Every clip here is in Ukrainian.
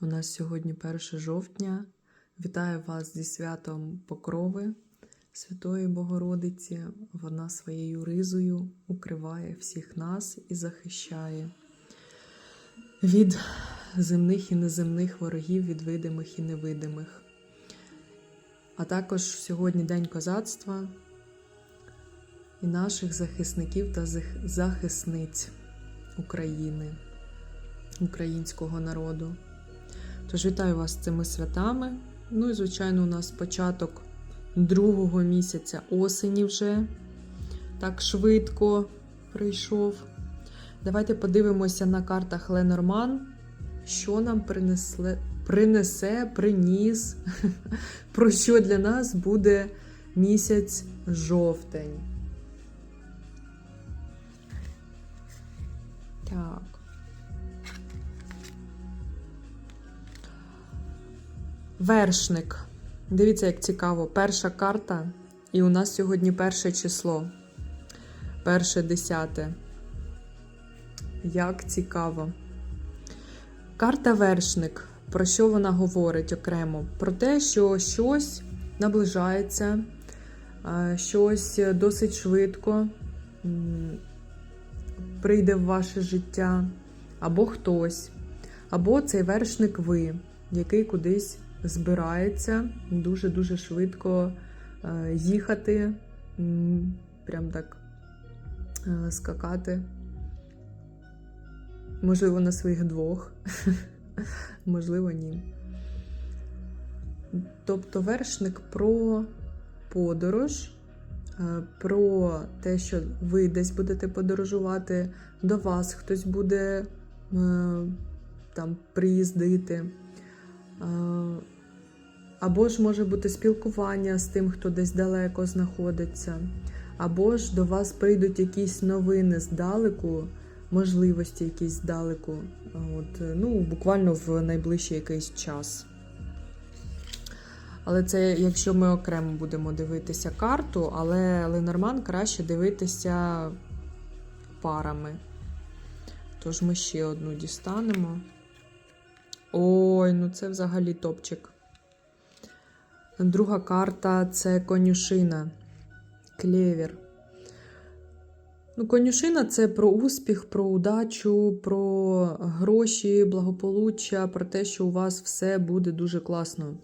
У нас сьогодні 1 жовтня. Вітаю вас зі святом Покрови Святої Богородиці. Вона своєю ризою укриває всіх нас і захищає від земних і неземних ворогів, від видимих і невидимих. А також сьогодні День козацтва і наших захисників та захисниць України, українського народу. Тож вітаю вас з цими святами. Ну і, звичайно, у нас початок другого місяця осені вже так швидко прийшов. Давайте подивимося на картах Ленорман, що нам принесле, принесе, приніс, про що для нас буде місяць жовтень. Так. Вершник. Дивіться, як цікаво. Перша карта, і у нас сьогодні перше число. Перше десяте. Як цікаво. Карта вершник. Про що вона говорить окремо? Про те, що щось наближається, щось досить швидко прийде в ваше життя, або хтось, або цей вершник ви, який кудись збирається дуже-дуже швидко е, їхати, прям так е, скакати. Можливо, на своїх двох, можливо, ні. Тобто вершник про подорож, е, про те, що ви десь будете подорожувати, до вас хтось буде там приїздити. Або ж може бути спілкування з тим, хто десь далеко знаходиться, або ж до вас прийдуть якісь новини здалеку, можливості якісь здалеку, от, ну, буквально в найближчий якийсь час. Але це якщо ми окремо будемо дивитися карту, але Ленорман краще дивитися парами. Тож ми ще одну дістанемо. Ой, ну це взагалі топчик. Друга карта це конюшина. Клєвір. Ну, конюшина це про успіх, про удачу, про гроші, благополуччя, про те, що у вас все буде дуже класно.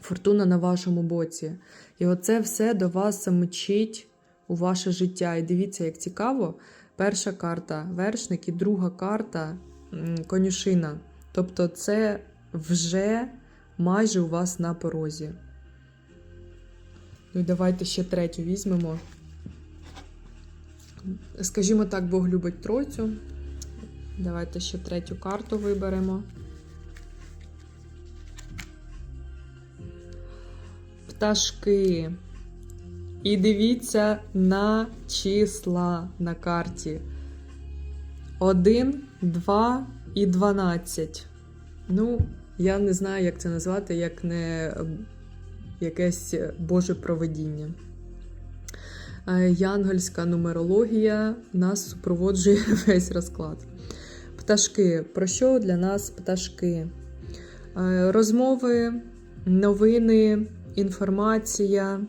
Фортуна на вашому боці. І оце все до вас мчить у ваше життя. І дивіться, як цікаво. Перша карта вершник і друга карта конюшина. Тобто, це вже майже у вас на порозі. Ну давайте ще третю візьмемо. Скажімо так, Бог любить тройцю. Давайте ще третю карту виберемо. Пташки. І дивіться на числа на карті. 1, 2 і 12. Ну, я не знаю, як це назвати, як не якесь Боже проведіння. Е, Янгольська нумерологія нас супроводжує весь розклад. Пташки. Про що для нас пташки? Е, Розмови, новини, інформація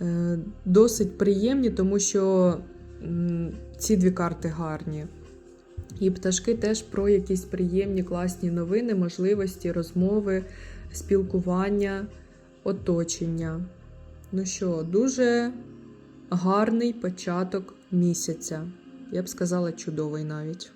е, досить приємні, тому що ці дві карти гарні. І пташки теж про якісь приємні, класні новини, можливості, розмови, спілкування, оточення. Ну що, дуже гарний початок місяця. Я б сказала, чудовий навіть.